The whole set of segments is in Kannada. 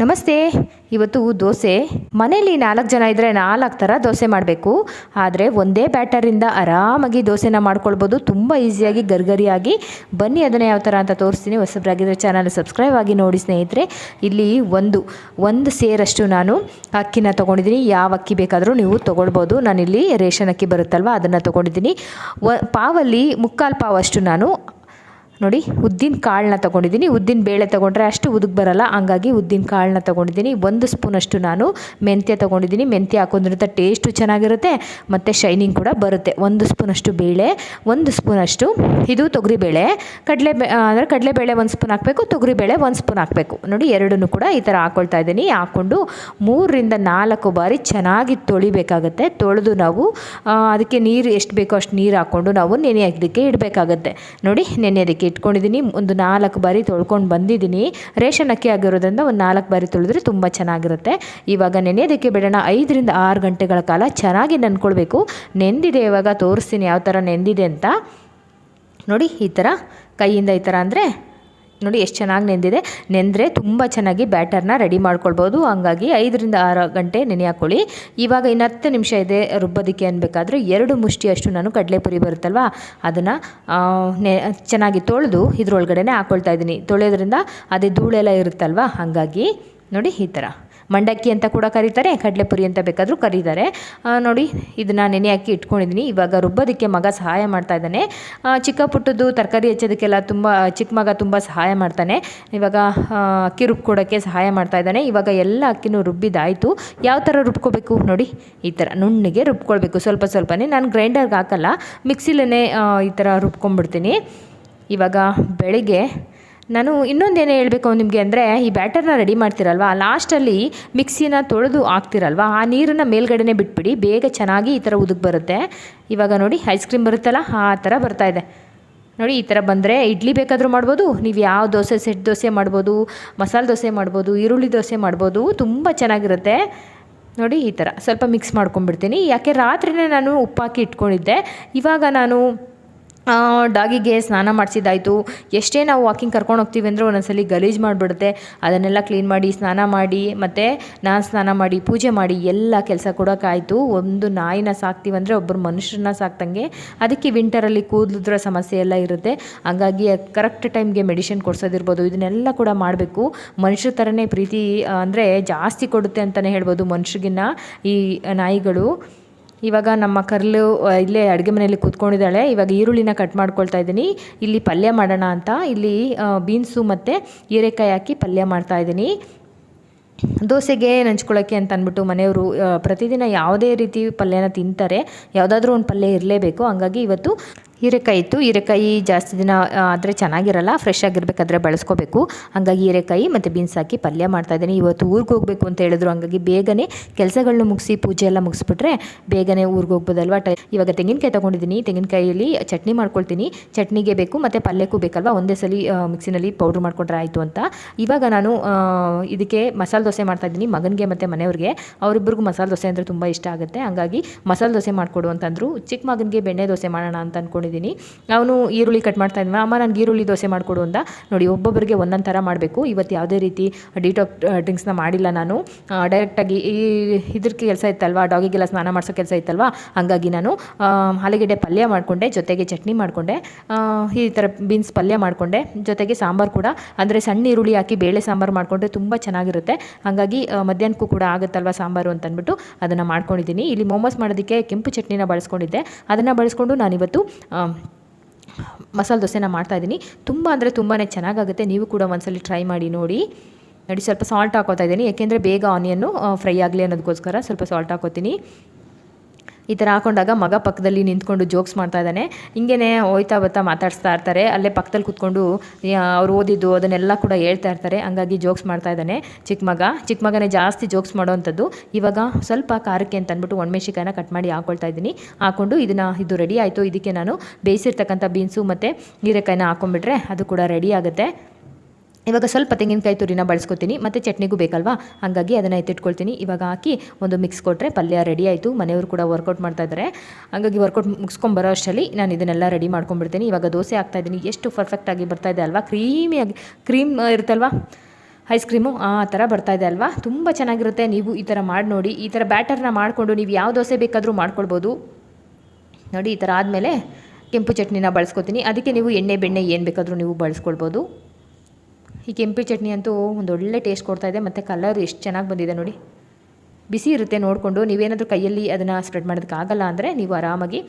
ನಮಸ್ತೆ. ಇವತ್ತು ದೋಸೆ. ಮನೇಲಿ ನಾಲ್ಕು ಜನ ಇದ್ದರೆ ನಾಲ್ಕು ಥರ ದೋಸೆ ಮಾಡಬೇಕು. ಆದರೆ ಒಂದೇ ಬ್ಯಾಟರಿಂದ ಆರಾಮಾಗಿ ದೋಸೆನ ಮಾಡ್ಕೊಳ್ಬೋದು. ತುಂಬ ಈಸಿಯಾಗಿ ಗರ್ಗರಿಯಾಗಿ. ಬನ್ನಿ, ಅದನ್ನು ಯಾವ ಥರ ಅಂತ ತೋರಿಸ್ತೀನಿ. ಹೊಸಬ್ರಾಗಿದ್ದರೆ ಚಾನಲ್ ಸಬ್ಸ್ಕ್ರೈಬ್ ಆಗಿ ನೋಡಿ ಸ್ನೇಹಿತರೆ. ಇಲ್ಲಿ ಒಂದು ಒಂದು ಸೇರಷ್ಟು ನಾನು ಅಕ್ಕಿನ ತೊಗೊಂಡಿದ್ದೀನಿ. ಯಾವ ಅಕ್ಕಿ ಬೇಕಾದರೂ ನೀವು ತೊಗೊಳ್ಬೋದು. ನಾನಿಲ್ಲಿ ರೇಷನ್ ಅಕ್ಕಿ ಬರುತ್ತಲ್ವ, ಅದನ್ನು ತೊಗೊಂಡಿದ್ದೀನಿ. ವ, ಪಾವಲ್ಲಿ ಮುಕ್ಕಾಲು ಪಾವಷ್ಟು ನಾನು ನೋಡಿ, ಉದ್ದಿನ ಕಾಳನ್ನ ತೊಗೊಂಡಿದ್ದೀನಿ. ಉದ್ದಿನ ಬೇಳೆ ತೊಗೊಂಡ್ರೆ ಅಷ್ಟು ಉದುಗ್ ಬರಲ್ಲ. ಹಂಗಾಗಿ ಉದ್ದಿನ ಕಾಳನ್ನ ತೊಗೊಂಡಿದ್ದೀನಿ. ಒಂದು ಸ್ಪೂನಷ್ಟು ನಾನು ಮೆಂತ್ಯ ತೊಗೊಂಡಿದ್ದೀನಿ. ಮೆಂತ್ಯ ಹಾಕೋದ್ರಿಂದ ಟೇಸ್ಟು ಚೆನ್ನಾಗಿರುತ್ತೆ, ಮತ್ತು ಶೈನಿಂಗ್ ಕೂಡ ಬರುತ್ತೆ. ಒಂದು ಸ್ಪೂನಷ್ಟು ಬೇಳೆ, ಒಂದು ಸ್ಪೂನಷ್ಟು ಇದು ತೊಗರಿಬೇಳೆ. ಕಡಲೆ ಅಂದರೆ ಕಡಲೆಬೇಳೆ ಒಂದು ಸ್ಪೂನ್ ಹಾಕಬೇಕು, ತೊಗರಿಬೇಳೆ ಒಂದು ಸ್ಪೂನ್ ಹಾಕಬೇಕು. ನೋಡಿ, ಎರಡನ್ನೂ ಕೂಡ ಈ ಥರ ಹಾಕ್ಕೊಳ್ತಾ ಇದ್ದೀನಿ. ಹಾಕ್ಕೊಂಡು ಮೂರರಿಂದ ನಾಲ್ಕು ಬಾರಿ ಚೆನ್ನಾಗಿ ತೊಳಿಬೇಕಾಗತ್ತೆ. ತೊಳೆದು ನಾವು ಅದಕ್ಕೆ ನೀರು ಎಷ್ಟು ಬೇಕೋ ಅಷ್ಟು ನೀರು ಹಾಕ್ಕೊಂಡು ನಾವು ನೆನೆಯೋದಕ್ಕೆ ಇಡಬೇಕಾಗತ್ತೆ. ನೋಡಿ ನೆನೆಯೋದಕ್ಕೆ ಇಟ್ಕೊಂಡಿದ್ದೀನಿ. ಒಂದು ನಾಲ್ಕು ಬಾರಿ ತೊಳ್ಕೊಂಡು ಬಂದಿದ್ದೀನಿ. ರೇಷನ್ ಅಕ್ಕಿ ಆಗಿರೋದ್ರಿಂದ ಒಂದು ನಾಲ್ಕು ಬಾರಿ ತೊಳೆದ್ರೆ ತುಂಬ ಚೆನ್ನಾಗಿರುತ್ತೆ. ಇವಾಗ ನೆನೆಯೋದಕ್ಕೆ ಬಿಡೋಣ. ಐದರಿಂದ ಆರು ಗಂಟೆಗಳ ಕಾಲ ಚೆನ್ನಾಗಿ ನೆನ್ಕೊಳ್ಬೇಕು. ನೆಂದಿದೆ ಇವಾಗ, ತೋರಿಸ್ತೀನಿ ಯಾವ ಥರ ನೆಂದಿದೆ ಅಂತ. ನೋಡಿ, ಈ ಥರ ಕೈಯಿಂದ ಈ ಥರ ಅಂದರೆ ನೋಡಿ ಎಷ್ಟು ಚೆನ್ನಾಗಿ ನೆಂದಿದೆ. ನೆಂದರೆ ತುಂಬ ಚೆನ್ನಾಗಿ ಬ್ಯಾಟರ್ನ ರೆಡಿ ಮಾಡ್ಕೊಳ್ಬೋದು. ಹಂಗಾಗಿ ಐದರಿಂದ ಆರು ಗಂಟೆ ನೆನೆ ಹಾಕ್ಕೊಳ್ಳಿ ಇವಾಗ ಇನ್ನು ಹತ್ತು ನಿಮಿಷ ಇದೆ ರುಬ್ಬೋದಕ್ಕೆ ಅನ್ಬೇಕಾದ್ರೆ ಎರಡು ಮುಷ್ಟಿಯಷ್ಟು ನಾನು ಕಡಲೆಪುರಿ ಬರುತ್ತಲ್ವ, ಅದನ್ನು ನೆ, ಚೆನ್ನಾಗಿ ತೊಳೆದು ಇದ್ರೊಳಗಡೆ ಹಾಕ್ಕೊಳ್ತಾ ಇದ್ದೀನಿ. ತೊಳೆಯೋದ್ರಿಂದ ಅದೇ ಧೂಳೆಲ್ಲ ಇರುತ್ತಲ್ವ, ಹಾಗಾಗಿ ನೋಡಿ ಈ ಥರ ಮಂಡಕ್ಕಿ ಅಂತ ಕೂಡ ಕರೀತಾರೆ, ಕಡಲೆಪುರಿ ಅಂತ ಬೇಕಾದರೂ ಕರೀತಾರೆ. ನೋಡಿ, ಇದನ್ನು ನೆನೆ ಹಾಕಿ ಇಟ್ಕೊಂಡಿದ್ದೀನಿ ಇವಾಗ ರುಬ್ಬೋದಕ್ಕೆ ಮಗ ಸಹಾಯ ಮಾಡ್ತಾ ಇದ್ದಾನೆ. ಚಿಕ್ಕ ಪುಟ್ಟದ್ದು ತರಕಾರಿ ಹೆಚ್ಚೋದಕ್ಕೆಲ್ಲ ತುಂಬ, ಚಿಕ್ಕ ಮಗ ತುಂಬ ಸಹಾಯ ಮಾಡ್ತಾನೆ. ಇವಾಗ ಅಕ್ಕಿ ರುಬ್ಕೊಡೋಕ್ಕೆ ಸಹಾಯ ಮಾಡ್ತಾ ಇದ್ದಾನೆ. ಇವಾಗ ಎಲ್ಲ ಅಕ್ಕಿನೂ ರುಬ್ಬಿದಾಯಿತು. ಯಾವ ಥರ ರುಬ್ಕೋಬೇಕು ನೋಡಿ, ಈ ಥರ ನುಣ್ಣಿಗೆ ರುಬ್ಕೊಳ್ಬೇಕು. ಸ್ವಲ್ಪ ಸ್ವಲ್ಪನೇ. ನಾನು ಗ್ರೈಂಡರ್ಗೆ ಹಾಕಲ್ಲ ಮಿಕ್ಸಿಲೇ ಈ ಥರ ರುಬ್ಕೊಂಡ್ಬಿಡ್ತೀನಿ. ಇವಾಗ ಬೆಳಗ್ಗೆ ನಾನು ಇನ್ನೊಂದೇನು ಹೇಳಬೇಕು ನಿಮಗೆ ಅಂದರೆ, ಈ ಬ್ಯಾಟರ್ನ ರೆಡಿ ಮಾಡ್ತೀರಲ್ವ? ಲಾಸ್ಟಲ್ಲಿ ಮಿಕ್ಸಿನ ತೊಳೆದು ಹಾಕ್ತಿರಲ್ವ? ಆ ನೀರನ್ನು ಮೇಲ್ಗಡೆನೇ ಬಿಟ್ಬಿಡಿ, ಬೇಗ ಚೆನ್ನಾಗಿ ಈ ಥರ ಉದುಗ್ ಬರುತ್ತೆ. ಇವಾಗ ನೋಡಿ ಐಸ್ ಕ್ರೀಮ್ ಬರುತ್ತಲ್ಲ, ಆ ಥರ ಇದೆ. ನೋಡಿ, ಈ ಥರ ಬಂದರೆ ಇಡ್ಲಿ ಬೇಕಾದರೂ ಮಾಡ್ಬೋದು, ನೀವು ಯಾವ ದೋಸೆ ಸೆಟ್ ದೋಸೆ ಮಾಡ್ಬೋದು, ಮಸಾಲೆ ದೋಸೆ ಮಾಡ್ಬೋದು, ಈರುಳ್ಳಿ ದೋಸೆ ಮಾಡ್ಬೋದು, ತುಂಬ ಚೆನ್ನಾಗಿರುತ್ತೆ. ನೋಡಿ, ಈ ಥರ ಸ್ವಲ್ಪ ಮಿಕ್ಸ್ ಮಾಡ್ಕೊಂಡ್ಬಿಡ್ತೀನಿ. ಯಾಕೆ, ರಾತ್ರಿನೇ ನಾನು ಉಪ್ಪಾಕಿ ಇಟ್ಕೊಂಡಿದ್ದೆ. ಇವಾಗ ನಾನು ಡಾಗಿಗೆ ಸ್ನಾನ ಮಾಡಿಸಿದ್ದಾಯಿತು. ಎಷ್ಟೇ ನಾವು ವಾಕಿಂಗ್ ಕರ್ಕೊಂಡು ಹೋಗ್ತೀವಿ ಅಂದರೆ ಒಂದೊಂದ್ಸಲಿ ಗಲೀಜು ಮಾಡಿಬಿಡುತ್ತೆ. ಅದನ್ನೆಲ್ಲ ಕ್ಲೀನ್ ಮಾಡಿ, ಸ್ನಾನ ಮಾಡಿ, ಮತ್ತು ನಾನು ಸ್ನಾನ ಮಾಡಿ, ಪೂಜೆ ಮಾಡಿ ಎಲ್ಲ ಕೆಲಸ ಕೊಡೋಕ್ಕಾಯಿತು ಒಂದು ನಾಯಿನ ಸಾಕ್ತೀವಂದರೆ ಒಬ್ಬರು ಮನುಷ್ಯರನ್ನ ಸಾಕ್ದಂಗೆ ಅದಕ್ಕೆ ವಿಂಟರಲ್ಲಿ ಕೂದಲಿದ್ರ ಸಮಸ್ಯೆ ಎಲ್ಲ ಇರುತ್ತೆ. ಹಾಗಾಗಿ ಕರೆಕ್ಟ್ ಟೈಮ್ಗೆ ಮೆಡಿಸಿನ್ ಕೊಡ್ಸೋದಿರ್ಬೋದು. ಇದನ್ನೆಲ್ಲ ಕೂಡ ಮಾಡಬೇಕು. ಮನುಷ್ಯರ ಥರನೇ ಪ್ರೀತಿ ಅಂದರೆ ಜಾಸ್ತಿ ಕೊಡುತ್ತೆ ಅಂತಲೇ ಹೇಳ್ಬೋದು ಮನುಷ್ಯಗಿನ್ನ ಈ ನಾಯಿಗಳು. ಇವಾಗ ನಮ್ಮ ಕರ್ಲು ಇಲ್ಲೇ ಅಡುಗೆ ಮನೆಯಲ್ಲಿ ಕೂತ್ಕೊಂಡಿದ್ದಾಳೆ. ಇವಾಗ ಈರುಳ್ಳಿನ ಕಟ್ ಮಾಡ್ಕೊಳ್ತಾ ಇದ್ದೀನಿ. ಇಲ್ಲಿ ಪಲ್ಯ ಮಾಡೋಣ ಅಂತ. ಇಲ್ಲಿ ಬೀನ್ಸು ಮತ್ತು ಹೀರೆಕಾಯಿ ಹಾಕಿ ಪಲ್ಯ ಮಾಡ್ತಾ ಇದ್ದೀನಿ. ದೋಸೆಗೆ ನಂಚ್ಕೊಳ್ಳೋಕ್ಕೆ ಅಂತ ಅಂದ್ಬಿಟ್ಟು ಮನೆಯವರು ಪ್ರತಿದಿನ ಯಾವುದೇ ರೀತಿ ಪಲ್ಯನ ತಿಂತಾರೆ. ಯಾವುದಾದ್ರೂ ಒಂದು ಪಲ್ಯ ಇರಲೇಬೇಕು. ಹಂಗಾಗಿ ಇವತ್ತು ಹೀರೆಕಾಯಿ ಇತ್ತು. ಹೀರೆಕಾಯಿ ಜಾಸ್ತಿ ದಿನ ಆದರೆ ಚೆನ್ನಾಗಿರಲ್ಲ. ಫ್ರೆಶ್ ಆಗಿರಬೇಕಾದ್ರೆ ಬಳಸ್ಕೋಬೇಕು. ಹಂಗಾಗಿ ಹೀರೆಕಾಯಿ ಮತ್ತು ಬೀನ್ಸ್ ಹಾಕಿ ಪಲ್ಯ ಮಾಡ್ತಾ ಇದ್ದೀನಿ. ಇವತ್ತು ಊರಿಗೆ ಹೋಗಬೇಕು ಅಂತ ಹೇಳಿದ್ರು. ಹಂಗಾಗಿ ಬೇಗನೆ ಕೆಲಸಗಳನ್ನ ಮುಗಿಸಿ ಪೂಜೆ ಎಲ್ಲ ಮುಗಿಸ್ಬಿಟ್ರೆ ಬೇಗನೆ ಊರಿಗೆ ಹೋಗ್ಬೋದಲ್ವ? ಟೈ, ಇವಾಗ ತೆಂಗಿನಕಾಯಿ ತೊಗೊಂಡಿದ್ದೀನಿ. ತೆಂಗಿನಕಾಯಲ್ಲಿ ಚಟ್ನಿ ಮಾಡ್ಕೊಳ್ತೀನಿ. ಚಟ್ನಿಗೆ ಬೇಕು ಮತ್ತು ಪಲ್ಯಕ್ಕೂ ಬೇಕಲ್ವಾ? ಒಂದೇ ಸಲ ಮಿಕ್ಸಿನಲ್ಲಿ ಪೌಡ್ರ್ ಮಾಡ್ಕೊಂಡ್ರೆ ಆಯಿತು ಅಂತ. ಇವಾಗ ನಾನು ಇದಕ್ಕೆ ಮಸಾಲೆ ದೋಸೆ ಮಾಡ್ತಾ ಇದ್ದೀನಿ. ಮಗನಿಗೆ ಮತ್ತು ಮನೆಯವ್ರಿಗೆ. ಅವರಿಬ್ಬರಿಗೂ ಮಸಾಲೆ ದೋಸೆ ಅಂದರೆ ತುಂಬ ಇಷ್ಟ ಆಗುತ್ತೆ. ಹಂಗಾಗಿ ಮಸಾಲೆ ದೋಸೆ ಮಾಡಿಕೊಡು ಅಂತಂದರು. ಚಿಕ್ಕ ಮಗನಿಗೆ ಬೆಣ್ಣೆ ದೋಸೆ ಮಾಡೋಣ ಅಂತ ಅಂದ್ಕೊಂಡಿದ್ದೀನಿ ಅವನು ಈರುಳ್ಳಿ ಕಟ್ ಮಾಡ್ತಾ ಇದ್ವಿ ಅಮ್ಮ ನನಗೆ ಈರುಳ್ಳಿ ದೋಸೆ ಮಾಡಿಕೊಡು ಅಂತ ನೋಡಿ ಒಬ್ಬೊಬ್ಬರಿಗೆ ಒಂದೊಂದು ಥರ ಮಾಡಬೇಕು. ಇವತ್ತು ಯಾವುದೇ ರೀತಿ ಡಿಟಾಕ್ ಡ್ರಿಂಕ್ಸ್ನ ಮಾಡಿಲ್ಲ ನಾನು. ಡೈರೆಕ್ಟಾಗಿ ಈ ಇದ್ರ ಕೆಲಸ ಇತ್ತಲ್ವಾ? ಡಾಗಿಗೆಲ್ಲ ಸ್ನಾನ ಮಾಡಿಸೋ ಕೆಲಸ ಇತ್ತಲ್ವಾ? ಹಾಗಾಗಿ ನಾನು ಆಲೂಗೆಡ್ಡೆ ಪಲ್ಯ ಮಾಡಿಕೊಂಡೆ, ಜೊತೆಗೆ ಚಟ್ನಿ ಮಾಡಿಕೊಂಡೆ. ಈ ಥರ ಬೀನ್ಸ್ ಪಲ್ಯ ಮಾಡಿಕೊಂಡೆ. ಜೊತೆಗೆ ಸಾಂಬಾರು ಕೂಡ. ಅಂದರೆ ಸಣ್ಣ ಈರುಳ್ಳಿ ಹಾಕಿ ಬೇಳೆ ಸಾಂಬಾರು ಮಾಡಿಕೊಂಡ್ರೆ ತುಂಬ ಚೆನ್ನಾಗಿರುತ್ತೆ. ಹಾಗಾಗಿ ಮಧ್ಯಾಹ್ನಕ್ಕೂ ಕೂಡ ಆಗುತ್ತಲ್ವ ಸಾಂಬಾರು ಅಂತ ಅಂದ್ಬಿಟ್ಟು ಅದನ್ನು ಮಾಡ್ಕೊಂಡಿದ್ದೀನಿ. ಇಲ್ಲಿ ಮೋಮೋಸ್ ಮಾಡೋದಕ್ಕೆ ಕೆಂಪು ಚಟ್ನಿನ ಬಳಸ್ಕೊಂಡಿದ್ದೆ. ಅದನ್ನು ಬಳಸ್ಕೊಂಡು ನಾನಿವತ್ತು ಮಸಾಲೆ ದೋಸೆನ ಮಾಡ್ತಾಯಿದ್ದೀನಿ ತುಂಬ ಅಂದರೆ ತುಂಬಾ ಚೆನ್ನಾಗಾಗುತ್ತೆ. ನೀವು ಕೂಡ ಒಂದ್ಸಲಿ ಟ್ರೈ ಮಾಡಿ ನೋಡಿ. ನೋಡಿ ಸ್ವಲ್ಪ ಸಾಲ್ಟ್ ಹಾಕೋತಾ ಇದ್ದೀನಿ. ಯಾಕೆಂದರೆ ಬೇಗ ಆನಿಯನ್ನು ಫ್ರೈ ಆಗಲಿ ಅನ್ನೋದಕ್ಕೋಸ್ಕರ ಸ್ವಲ್ಪ ಸಾಲ್ಟ್ ಹಾಕೋತೀನಿ. ಈ ಥರ ಹಾಕೊಂಡಾಗ ಮಗ ಪಕ್ಕದಲ್ಲಿ ನಿಂತ್ಕೊಂಡು ಜೋಕ್ಸ್ ಮಾಡ್ತಾ ಇದ್ದಾನೆ. ಹಿಂಗೇ ಹೋಯ್ತಾ ಬರ್ತಾ ಮಾತಾಡಿಸ್ತಾ ಇರ್ತಾರೆ. ಅಲ್ಲೇ ಪಕ್ಕದಲ್ಲಿ ಕೂತ್ಕೊಂಡು ಅವ್ರು ಓದಿದ್ದು ಅದನ್ನೆಲ್ಲ ಕೂಡ ಹೇಳ್ತಾ ಇರ್ತಾರೆ. ಹಂಗಾಗಿ ಜೋಕ್ಸ್ ಮಾಡ್ತಾ ಇದ್ದಾನೆ ಚಿಕ್ಕ ಮಗ. ಚಿಕ್ಕ ಮಗನೇ ಜಾಸ್ತಿ ಜೋಕ್ಸ್ ಮಾಡೋವಂಥದ್ದು ಇವಾಗ ಸ್ವಲ್ಪ ಖಾರಕ್ಕೆ ಅಂತ ಅಂದ್ಬಿಟ್ಟು ಒಣಮೆಣ್ಸಿಕಾಯನ್ನ ಕಟ್ ಮಾಡಿ ಹಾಕೊಳ್ತಾ ಇದ್ದೀನಿ. ಹಾಕ್ಕೊಂಡು ಇದನ್ನು, ಇದು ರೆಡಿ ಆಯಿತು. ಇದಕ್ಕೆ ನಾನು ಬೇಯಿಸಿರ್ತಕ್ಕಂಥ ಬೀನ್ಸು ಮತ್ತು ಹೀರೆಕಾಯಿನ ಹಾಕೊಂಡ್ಬಿಟ್ರೆ ಅದು ಕೂಡ ರೆಡಿ ಆಗುತ್ತೆ. ಇವಾಗ ಸ್ವಲ್ಪ ತೆಂಗಿನಕಾಯಿ ತುರಿನ ಬಳಸ್ಕೊತೀನಿ, ಮತ್ತು ಚಟ್ನಿಗೂ ಬೇಕಲ್ವಾ? ಹಾಗಾಗಿ ಅದನ್ನು ಎತ್ತಿಟ್ಕೊಳ್ತೀನಿ. ಇವಾಗ ಹಾಕಿ ಒಂದು ಮಿಕ್ಸ್ ಕೊಟ್ಟರೆ ಪಲ್ಯ ರೆಡಿ ಆಯಿತು. ಮನೆಯವರು ಕೂಡ ವರ್ಕೌಟ್ ಮಾಡ್ತಾ ಇದ್ದಾರೆ ಹಾಗಾಗಿ ವರ್ಕೌಟ್ ಮುಗಿಸ್ಕೊಂಬರೋ ಅಷ್ಟರಲ್ಲಿ ನಾನು ಇದನ್ನೆಲ್ಲ ರೆಡಿ ಮಾಡ್ಕೊಂಬಿಡ್ತೀನಿ ಇವಾಗ ದೋಸೆ ಹಾಕ್ತಾಯಿದ್ದೀನಿ ಎಷ್ಟು ಪರ್ಫೆಕ್ಟಾಗಿ ಬರ್ತಾ ಇದೆ ಅಲ್ವಾ? ಕ್ರೀಮಿಯಾಗಿ ಕ್ರೀಮ್ ಇರುತ್ತಲ್ವಾ? ಐಸ್ ಕ್ರೀಮು ಆ ಥರ ಬರ್ತಾ ಇದೆ ಅಲ್ವಾ? ತುಂಬ ಚೆನ್ನಾಗಿರುತ್ತೆ. ನೀವು ಈ ಥರ ಮಾಡಿ ನೋಡಿ. ಈ ಥರ ಬ್ಯಾಟರ್ನ ಮಾಡಿಕೊಂಡು ನೀವು ಯಾವ ದೋಸೆ ಬೇಕಾದರೂ ಮಾಡ್ಕೊಳ್ಬೋದು. ನೋಡಿ, ಈ ಥರ ಆದಮೇಲೆ ಕೆಂಪು ಚಟ್ನಿನ ಬಳಸ್ಕೊತೀನಿ. ಅದಕ್ಕೆ ನೀವು ಎಣ್ಣೆ, ಬೆಣ್ಣೆ ಏನು ಬೇಕಾದರೂ ನೀವು ಬಳಸ್ಕೊಳ್ಬೋದು. ಈ ಕೆಂಪು ಚಟ್ನಿ ಅಂತೂ ಒಂದು ಒಳ್ಳೆ ಟೇಸ್ಟ್ ಕೊಡ್ತಾ ಇದೆ. ಮತ್ತು ಕಲರ್ ಎಷ್ಟು ಚೆನ್ನಾಗಿ ಬಂದಿದೆ ನೋಡಿ. ಬಿಸಿ ಇರುತ್ತೆ ನೋಡಿಕೊಂಡು. ನೀವೇನಾದರೂ ಕೈಯಲ್ಲಿ ಅದನ್ನು ಸ್ಪ್ರೆಡ್ ಮಾಡೋದಕ್ಕಾಗಲ್ಲ ಅಂದರೆ ನೀವು ಆರಾಮಾಗಿ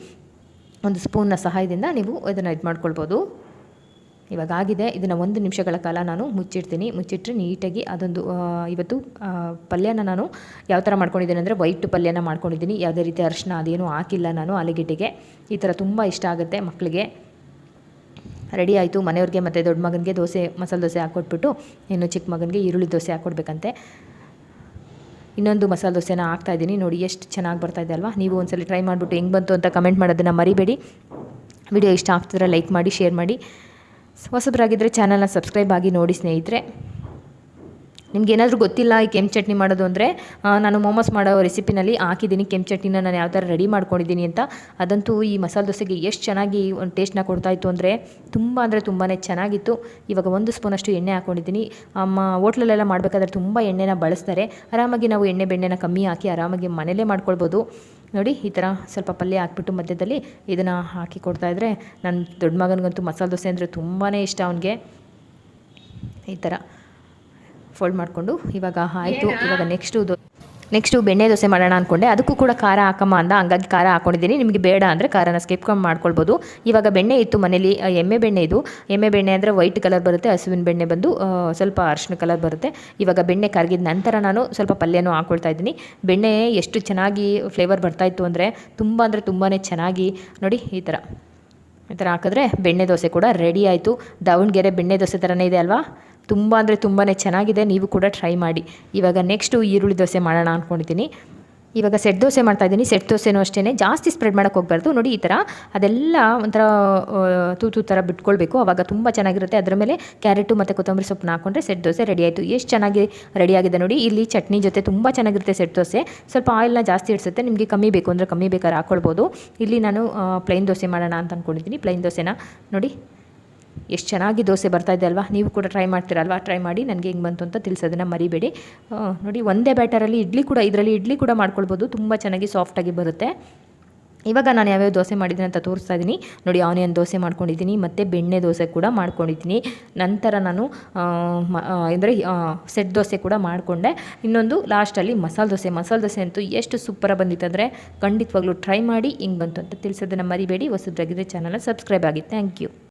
ಒಂದು ಸ್ಪೂನ್ನ ಸಹಾಯದಿಂದ ನೀವು ಇದನ್ನು ಇದು ಮಾಡ್ಕೊಳ್ಬೋದು. ಇವಾಗ ಆಗಿದೆ. ಇದನ್ನು ಒಂದು ನಿಮಿಷಗಳ ಕಾಲ ನಾನು ಮುಚ್ಚಿಡ್ತೀನಿ. ಮುಚ್ಚಿಟ್ಟರೆ ನೀಟಾಗಿ ಅದೊಂದು ಇವತ್ತು ಪಲ್ಯನ ನಾನು ಯಾವ ಥರ ಮಾಡ್ಕೊಂಡಿದ್ದೀನಿ ಅಂದರೆ ವೈಟ್ ಪಲ್ಯನ ಮಾಡ್ಕೊಂಡಿದ್ದೀನಿ. ಯಾವುದೇ ರೀತಿ ಅರಿಶಿನ ಅದೇನೂ ಹಾಕಿಲ್ಲ ನಾನು ಆಲೂಗೆಡ್ಡೆಗೆ. ಈ ಥರ ತುಂಬ ಇಷ್ಟ ಆಗುತ್ತೆ ಮಕ್ಕಳಿಗೆ ರೆಡಿ ಆಯಿತು. ಮನೆಯವ್ರಿಗೆ ಮತ್ತು ದೊಡ್ಡ ಮಗನಿಗೆ ದೋಸೆ, ಮಸಾಲೆ ದೋಸೆ ಹಾಕ್ಕೊಟ್ಬಿಟ್ಟು ಇನ್ನು ಚಿಕ್ಕ ಮಗನಿಗೆ ಈರುಳ್ಳಿ ದೋಸೆ ಹಾಕ್ಕೊಡ್ಬೇಕಂತೆ ಇನ್ನೊಂದು ಮಸಾಲೆ ದೋಸೆನ ಹಾಕ್ತಾಯಿದ್ದೀನಿ ನೋಡಿ, ಎಷ್ಟು ಚೆನ್ನಾಗಿ ಬರ್ತಾಯಿದೆ ಅಲ್ವಾ? ನೀವು ಒಂದ್ಸಲ ಟ್ರೈ ಮಾಡಿಬಿಟ್ಟು ಹೆಂಗೆ ಬಂತು ಅಂತ ಕಮೆಂಟ್ ಮಾಡೋದನ್ನು ಮರಿಬೇಡಿ. ವಿಡಿಯೋ ಇಷ್ಟ ಆಗ್ತಿದ್ರೆ ಲೈಕ್ ಮಾಡಿ, ಶೇರ್ ಮಾಡಿ. ಹೊಸಬ್ರಾಗಿದ್ದರೆ ಚಾನಲ್ನ ಸಬ್ಸ್ಕ್ರೈಬ್ ಆಗಿ ನೋಡಿ ಸ್ನೇಹಿತರೆ. ನಿಮ್ಗೆ ಏನಾದರೂ ಗೊತ್ತಿಲ್ಲ ಈ ಕೆಂಪು ಚಟ್ನಿ ಮಾಡೋದು ಅಂದರೆ ನಾನು ಮೋಮೋಸ್ ಮಾಡೋ ರೆಸಿಪಿನಲ್ಲಿ ಹಾಕಿದ್ದೀನಿ ಕೆಂಪು ಚಟ್ನಿನ, ನಾನು ಯಾವ ಥರ ರೆಡಿ ಮಾಡ್ಕೊಂಡಿದ್ದೀನಿ ಅಂತ. ಅದಂತೂ ಈ ಮಸಾಲೆ ದೋಸೆಗೆ ಎಷ್ಟು ಚೆನ್ನಾಗಿ ಒಂದು ಟೇಸ್ಟ್ನ ಕೊಡ್ತಾಯಿತ್ತು ಅಂದರೆ, ತುಂಬ ಅಂದರೆ ತುಂಬಾ ಚೆನ್ನಾಗಿತ್ತು. ಇವಾಗ ಒಂದು ಸ್ಪೂನಷ್ಟು ಎಣ್ಣೆ ಹಾಕ್ಕೊಂಡಿದ್ದೀನಿ ಅಮ್ಮ, ಹೋಟ್ಲಲ್ಲೆಲ್ಲ ಮಾಡಬೇಕಾದ್ರೆ ತುಂಬ ಎಣ್ಣೆನ ಬಳಸ್ತಾರೆ. ಆರಾಮಾಗಿ ನಾವು ಎಣ್ಣೆ ಬೆಣ್ಣೆನ ಕಮ್ಮಿ ಹಾಕಿ ಆರಾಮಾಗಿ ಮನೇಲೇ ಮಾಡ್ಕೊಳ್ಬೋದು. ನೋಡಿ, ಈ ಥರ ಸ್ವಲ್ಪ ಪಲ್ಯ ಹಾಕ್ಬಿಟ್ಟು ಮಧ್ಯದಲ್ಲಿ ಇದನ್ನು ಹಾಕಿ ಕೊಡ್ತಾಯಿದ್ರೆ ನನ್ನ ದೊಡ್ಡ ಮಗನಿಗಂತೂ ಮಸಾಲೆ ದೋಸೆ ಅಂದರೆ ತುಂಬಾ ಇಷ್ಟ ಅವನಿಗೆ. ಈ ಥರ ಫೋಲ್ಡ್ ಮಾಡಿಕೊಂಡು ಇವಾಗ ಆಯಿತು. ಇವಾಗ ನೆಕ್ಸ್ಟು ದೋ ನೆಕ್ಸ್ಟು ಬೆಣ್ಣೆ ದೋಸೆ ಮಾಡೋಣ ಅಂದ್ಕೊಂಡೆ ಅದಕ್ಕೂ ಕೂಡ ಖಾರ ಹಾಕಮ್ಮ ಅಂದ. ಹಂಗಾಗಿ ಖಾರ ಹಾಕೊಂಡಿದ್ದೀನಿ. ನಿಮಗೆ ಬೇಡ ಅಂದರೆ ಖಾರನ ಸ್ಕಿಪ್ ಮಾಡ್ಕೊಳ್ಬೋದು. ಇವಾಗ ಬೆಣ್ಣೆ ಇತ್ತು ಮನೇಲಿ ಎಮ್ಮೆ ಬೆಣ್ಣೆ ಇದು. ಎಮ್ಮೆ ಬೆಣ್ಣೆ ಅಂದರೆ ವೈಟ್ ಕಲರ್ ಬರುತ್ತೆ ಹಸುವಿನ ಬೆಣ್ಣೆ ಬಂದು ಸ್ವಲ್ಪ ಅರಿಶಿನ ಕಲರ್ ಬರುತ್ತೆ. ಇವಾಗ ಬೆಣ್ಣೆ ಕರಗಿದ ನಂತರ ನಾನು ಸ್ವಲ್ಪ ಪಲ್ಯನೂ ಹಾಕ್ಕೊಳ್ತಾ ಇದ್ದೀನಿ. ಬೆಣ್ಣೆ ಎಷ್ಟು ಚೆನ್ನಾಗಿ ಫ್ಲೇವರ್ ಬರ್ತಾಯಿತ್ತು ಅಂದರೆ ತುಂಬ ಅಂದರೆ ತುಂಬಾ ಚೆನ್ನಾಗಿ ನೋಡಿ ಈ ಥರ ಈ ಥರ ಹಾಕಿದ್ರೆ ಬೆಣ್ಣೆ ದೋಸೆ ಕೂಡ ರೆಡಿ ಆಯಿತು. ದಾವಣಗೆರೆ ಬೆಣ್ಣೆ ದೋಸೆ ಥರನೇ ಇದೆ ಅಲ್ವಾ? ತುಂಬ ಅಂದರೆ ತುಂಬಾ ಚೆನ್ನಾಗಿದೆ, ನೀವು ಕೂಡ ಟ್ರೈ ಮಾಡಿ. ಇವಾಗ ನೆಕ್ಸ್ಟು ಈರುಳ್ಳಿ ದೋಸೆ ಮಾಡೋಣ ಅಂದ್ಕೊಂಡಿದ್ದೀನಿ ಇವಾಗ ಸೆಟ್ ದೋಸೆ ಮಾಡ್ತಾ ಇದ್ದೀನಿ. ಸೆಟ್ ದೋಸೆನೂ ಅಷ್ಟೇ ಜಾಸ್ತಿ ಸ್ಪ್ರೆಡ್ ಮಾಡೋಕೆ ಹೋಗ್ಬಾರ್ದು. ನೋಡಿ ಈ ಥರ ಅದೆಲ್ಲ ಒಂಥರ ತೂತು ಥರ ಬಿಟ್ಕೊಳ್ಬೇಕು. ಆವಾಗ ತುಂಬ ಚೆನ್ನಾಗಿರುತ್ತೆ. ಅದರ ಮೇಲೆ ಕ್ಯಾರೆಟು ಮತ್ತು ಕೊತ್ತಂಬರಿ ಸೊಪ್ಪನ್ನ ಹಾಕೊಂಡ್ರೆ ಸೆಟ್ ದೋಸೆ ರೆಡಿ ಆಯಿತು. ಎಷ್ಟು ಚೆನ್ನಾಗಿ ರೆಡಿಯಾಗಿದೆ ನೋಡಿ. ಇಲ್ಲಿ ಚಟ್ನಿ ಜೊತೆ ತುಂಬ ಚೆನ್ನಾಗಿರುತ್ತೆ ಸೆಟ್ ದೋಸೆ. ಸ್ವಲ್ಪ ಆಯಿಲ್ನ ಜಾಸ್ತಿ ಇಡ್ಸುತ್ತೆ. ನಿಮಗೆ ಕಮ್ಮಿ ಬೇಕು ಅಂದರೆ ಕಮ್ಮಿ ಬೇಕಾದ್ರೆ ಹಾಕ್ಕೊಳ್ಬೋದು ಇಲ್ಲಿ ನಾನು ಪ್ಲೈನ್ ದೋಸೆ ಮಾಡೋಣ ಅಂತ ಅಂದ್ಕೊಂಡಿದ್ದೀನಿ ಪ್ಲೈನ್ ದೋಸೆನ ನೋಡಿ. ಎಷ್ಟು ಚೆನ್ನಾಗಿ ದೋಸೆ ಬರ್ತಾ ಇದೆ ಅಲ್ವಾ? ನೀವು ಕೂಡ ಟ್ರೈ ಮಾಡ್ತೀರಲ್ವಾ? ಟ್ರೈ ಮಾಡಿ ನನಗೆ ಹೆಂಗೆ ಬಂತು ಅಂತ ತಿಳಿಸೋದನ್ನು ಮರಿಬೇಡಿ. ನೋಡಿ, ಒಂದೇ ಬ್ಯಾಟರಲ್ಲಿ ಇಡ್ಲಿ ಕೂಡ, ಇದರಲ್ಲಿ ಇಡ್ಲಿ ಕೂಡ ಮಾಡ್ಕೊಳ್ಬೋದು. ತುಂಬ ಚೆನ್ನಾಗಿ ಸಾಫ್ಟಾಗಿ ಬರುತ್ತೆ. ಇವಾಗ ನಾನು ಯಾವ್ಯಾವ ದೋಸೆ ಮಾಡಿದ್ದೀನಿ ಅಂತ ತೋರಿಸ್ತಾ ಇದ್ದೀನಿ ನೋಡಿ ಆನಿಯನ್ ದೋಸೆ ಮಾಡ್ಕೊಂಡಿದ್ದೀನಿ, ಮತ್ತು ಬೆಣ್ಣೆ ದೋಸೆ ಕೂಡ ಮಾಡ್ಕೊಂಡಿದ್ದೀನಿ. ನಂತರ ನಾನು ಅಂದರೆ ಸೆಟ್ ದೋಸೆ ಕೂಡ ಮಾಡಿಕೊಂಡೆ. ಇನ್ನೊಂದು ಲಾಸ್ಟಲ್ಲಿ ಮಸಾಲೆ ದೋಸೆ. ಮಸಾಲೆ ದೋಸೆ ಅಂತೂ ಎಷ್ಟು ಸೂಪರಾಗಿ ಬಂದಿತ್ತಂದರೆ ಖಂಡಿತವಾಗ್ಲೂ ಟ್ರೈ ಮಾಡಿ ಹಿಂಗೆ ಬಂತು ಅಂತ ತಿಳಿಸೋದನ್ನು ಮರಿಬೇಡಿ. ಹೊಸದಾಗಿದ್ದರೆ ಚಾನಲ್ನ ಸಬ್ಸ್ಕ್ರೈಬ್ ಆಗಿ. Thank you